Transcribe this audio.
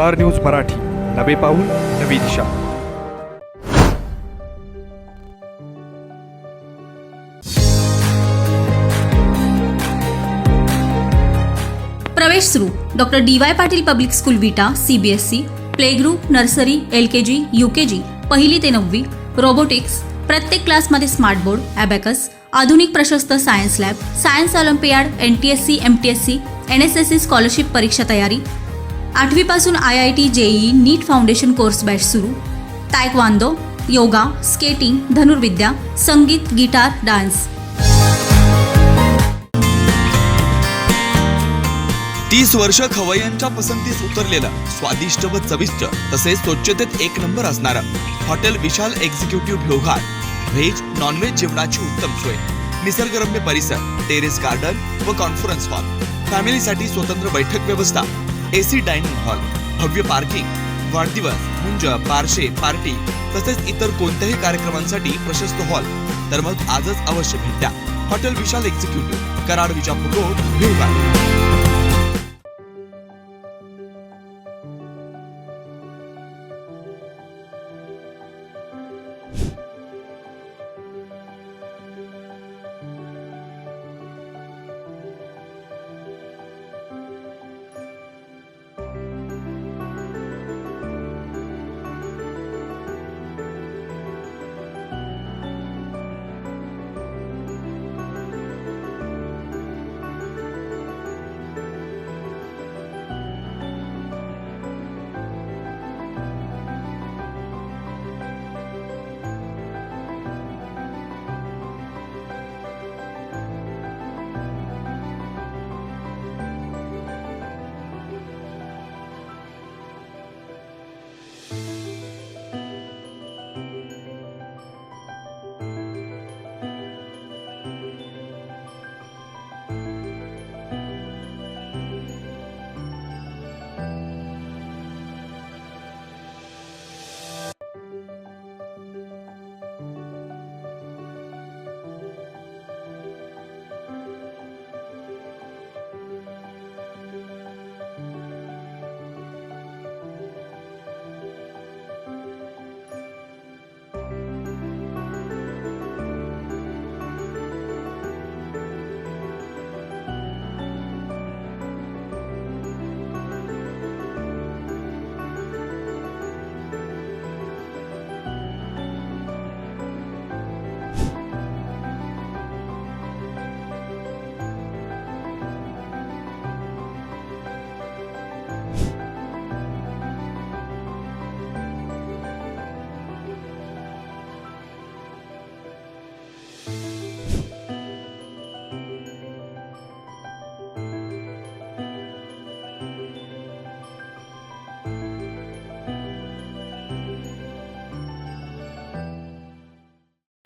Star news Marathi. नवे पाऊल नवी दिशा. प्रवेश सुरू. Doctor D Y Patil public school Vita CBSE play group nursery L K G U K G पहिली ते नववी रोबोटिक्स प्रत्येक क्लासमध्ये स्मार्ट बोर्ड ॲबॅकस आधुनिक प्रशस्त science lab science olympiad N T S C M T S C N S S C scholarship परीक्षा तयारी आठवीपासून I I T JEE NEET foundation course batch सुरू. तायक्वांदो योगा स्केटिंग धनुर्विद्या संगीत guitar dance. तीस वर्ष खवय्यांच्या पसंतीस उतरलेलं स्वादिष्ट व चविष्ट तसेच स्वच्छतेत एक नंबर असणारा hotel Vishal executive Lohar. Veg non veg जेवणाची उत्तम सोय. निसर्गरम्य परिसर टेरेस गार्डन व कॉन्फरन्स हॉल फॅमिलीसाठी स्वतंत्र बैठक व्यवस्था. एसी डायनिंग हॉल भव्य पार्किंग वाढदिवस मुंज पारशे पार्टी तसेच इतर कोणत्याही कार्यक्रमांसाठी प्रशस्त हॉल. तर मग आजच अवश्य भेट द्या. Hotel Vishal executive Karad Vijapur road Bhivgad